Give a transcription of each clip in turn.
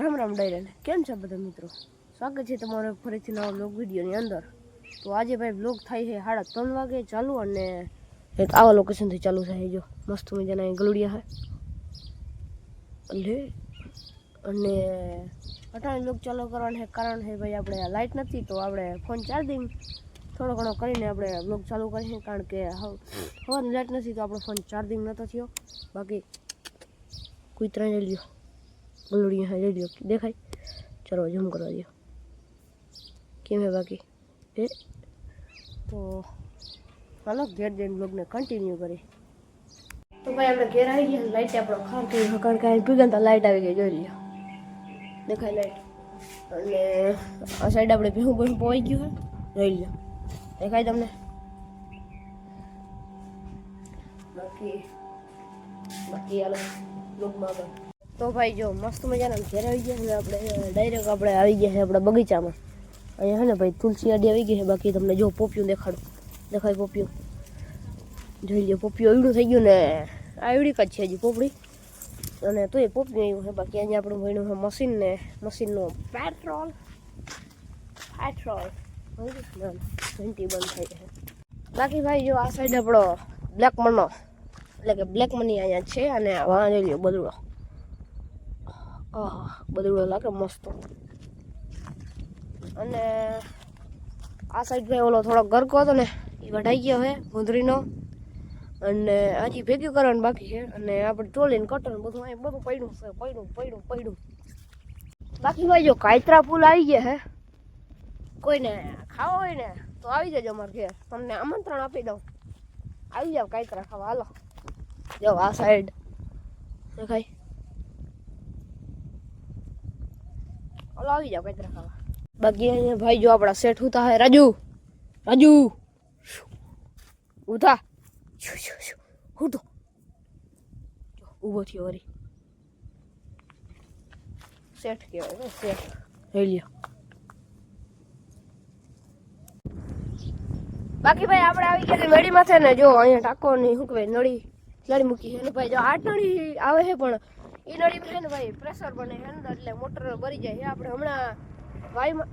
રામ રામ ડાયરેન કેમ છે બધા મિત્રો? સ્વાગત છે તમારો ફરીથી નવા બ્લોગ વિડીયોની અંદર. તો આજે ભાઈ બ્લોગ થાય છે સાડા ત્રણ વાગે ચાલુ અને એક આવા લોકેશનથી ચાલુ થાય જો. મસ્ત મજાના અહીં ગલુડિયા છે. અને અટાણે બ્લોગ ચાલુ કરવાનું છે કારણ છે ભાઈ આપણે લાઇટ નથી તો આપણે ફોન ચાર્જિંગ થોડો ઘણો કરીને આપણે બ્લોગ ચાલુ કરીએ કારણ કે હવે લાઇટ નથી તો આપણો ફોન ચાર્જિંગ નહોતો થયો. બાકી કોઈ લઈ લ્યો. ગલુડી હા લઈ લ્યો દેખાય ચલો ઝૂમ કરવા દો કેમ હે બાકી એ તો ચાલો ઘેર જઈને બ્લોગને કન્ટિન્યુ કરી તો ભાઈ આપણે ઘેર આવી ગયા લાઇટ આપણો ખાર થઈ ગયો કારણ કે અહીં ભીગન તો લાઇટ આવી ગઈ જોઈ લ્યો દેખાય લાઇટ અને આ સાઈડ આપણે ભેહું ભેહું પહોંચી ગયું હોય જોઈ લ્યો દેખાય તમને બાકી બાકી હાલો બ્લોગમાં આગળ તો ભાઈ જો, મસ્ત મજાના ઘેર આવી ગયા છે. આપણે ડાયરેક્ટ આપણે આવી ગયા છે આપણા બગીચામાં. અહીંયા છે ને ભાઈ, તુલસી આડી આવી ગઈ છે. બાકી તમને જો પોપિયું દેખાડું. દેખાય પોપિયું? જોઈ લો પોપિયું એવડું થઈ ગયું ને. આ એવડી જ છે હજી પોપડી. અને તો એ પોપિયું આવ્યું છે. બાકી અહીંયા આપણું ભણ્યું છે મશીન ને, મશીનનું પેટ્રોલ પેટ્રોલ ઘંટી બંધ થઈ છે. બાકી ભાઈ જો આ સાઈડ આપણો બ્લેક મનો એટલે કે બ્લેક મની અહીંયા છે અને વાં જોઈ લો બદડો આહ બધું લાગે, મસ્ત. અને આ સાઈડ ભાઈ ઓલો થોડો ગરકો હતો ને, એ વઢાઈ ગયો છે ગુંદરીનો અને હજી ભેગી કરવાનું બાકી છે. અને આપણે ટોલીને કટર બધું અહીં બધું પડ્યું છે, પડ્યું પડ્યું પડ્યું. બાકી ભાઈ જો કાયતરા પુલ આવી ગયા છે કોઈને ખાવા હોય ને, તો આવી જજો અમારે ઘેર. તમને આમંત્રણ આપી દઉં. આવી જાવ કાયત્રા ખાવા, હાલો. જો આ સાઈડ દેખાય હાલો આવી જાવ કાયત્રા ખાવા બાકી ભાઈ જો આપણા શેઠ ઉતા હે. રાજુ રાજુ. ઉતા. ઉઠો ઊભો થયો વરી. શેઠ કહેવાય ને, શેઠ. બાકી ભાઈ આપણે આવી ગયા નળી માથે ને, જો અહીંયા ટાકો ની શું કહેવાય, નળી નળી મૂકી છે ભાઈ. જો આઠ નળી આવે છે પણ એ નળી છે ને ભાઈ પ્રેશર બને છે અંદર એટલે મોટર ભરી જાય આપણે હમણાં વાયુમાં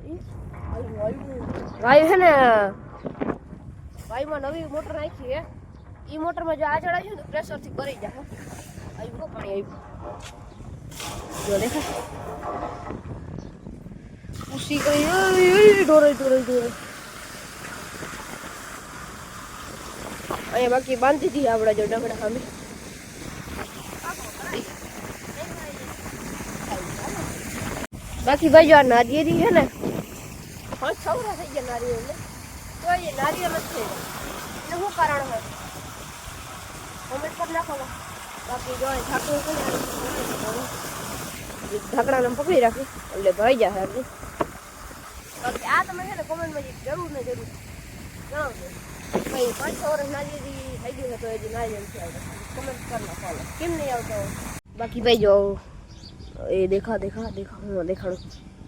વાયુ છે ને, વાયુમાં નવી મોટર નાખી છે. એ મોટરમાં જો આ ચડાવ્યું ને પ્રેશરથી ભરી જાય. આવ્યું પાણી આવ્યું. જો દેખા. ઉસી કરી ઢોરે ઢોરે ઢોરે અહીંયા બાકી બાંધી દીધી આપણા જો ડગડા સામે. બાકી ભાઈ આ નારિયેરી છે ને, હા સૌરા થઈ ગયા નારિયેળ તો એ નારિયેળ જ છે. એનું શું કારણ હોય? કોમેન્ટ પર નાખો બાકી જો ઢાંકણું કરી ઢાંકણાને પકડી રાખી, એટલે ભાઈ જશે આપણી બાકી આ તમે છે ને કોમેન્ટમાં જરૂર ને જરૂર જણાવજો. ભાઈ, પાંચ છ વર્ષ નારિયેળી થઈ ગયું છે, તો હજી નારિયેળ નથી કોમેન્ટ કરી નાખો. કેમ નહીં આવતો? બાકી ભાઈ જો એ દેખા દેખા દેખા દેખાડું.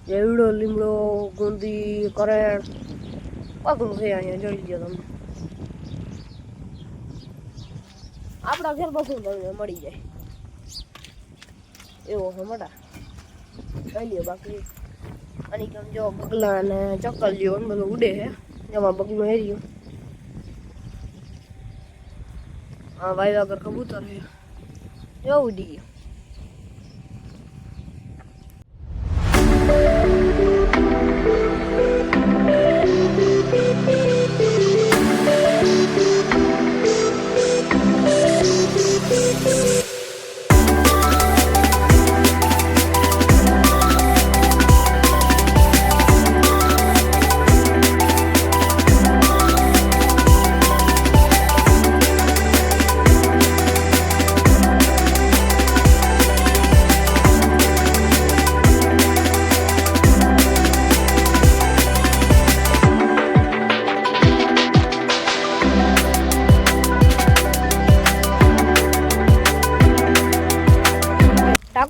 એવડો લીમડો ગુંદી કરેણ. પગલું છે અહીંયા, જોઈ લ્યો તમે. આપણા ઘર બધું તમને મળી જાય. એવો છે મોટા કહી લ્યો બાકી. અને કેમ જો બગલા ને ચક્કર જેવો ને બધું ઉડે છે. એમાં બગલું હેર્યું. હા વાયવાગર વગર કબૂતર છે. જો ઉડી ગયું thank you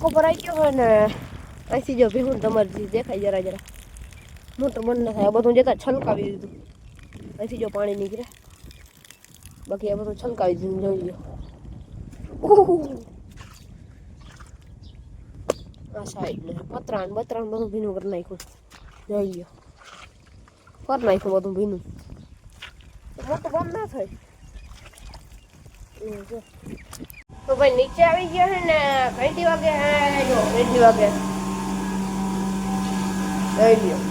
ટાંકો ભરાઈ ગયો હોય ને, અહીંથી જો ભીહું તમારી દેખાય જરા જરા. મોટર બંધ ના થાય આ બધું જતા છલકાવી દીધું. અહીંથી જો પાણી નીકળે. બાકી આ બધું છલકાવી દીધું, જોઈ લો. આ સાઈડ પતરાણ બતરાણ બધું ભીનું કરી નાખ્યું. જોઈ લો કરી નાખ્યું બધું ભીનું. તો મોટું બંધ ના થાય. તો ભાઈ નીચે આવી ગયા છે ને, ઘંટી વાગે? હે જો, ઘંટી વાગે. જોઈ લ્યો.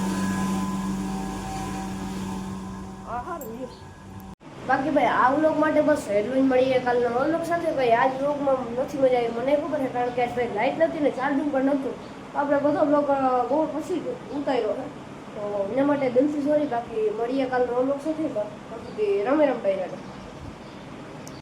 બાકી ભાઈ, આ વ્લોગ માટે બસ એટલું જ મળીએ કાલના વ્લોગ સાથે. ભાઈ, આજ વ્લોગમાં નથી મજા આવી, મને ખબર છે, કારણ કે ભાઈ લાઈટ નથી ને, ચાર્જિંગ પણ નહોતું. આપણે બધો વ્લોગ બહુ પછી ઉતાર્યો છે. તો એના માટે દિલથી સોરી બાકી મળીએ કાલનો વ્લોગ સાથે. બાકી રમે રમતા રહ્યા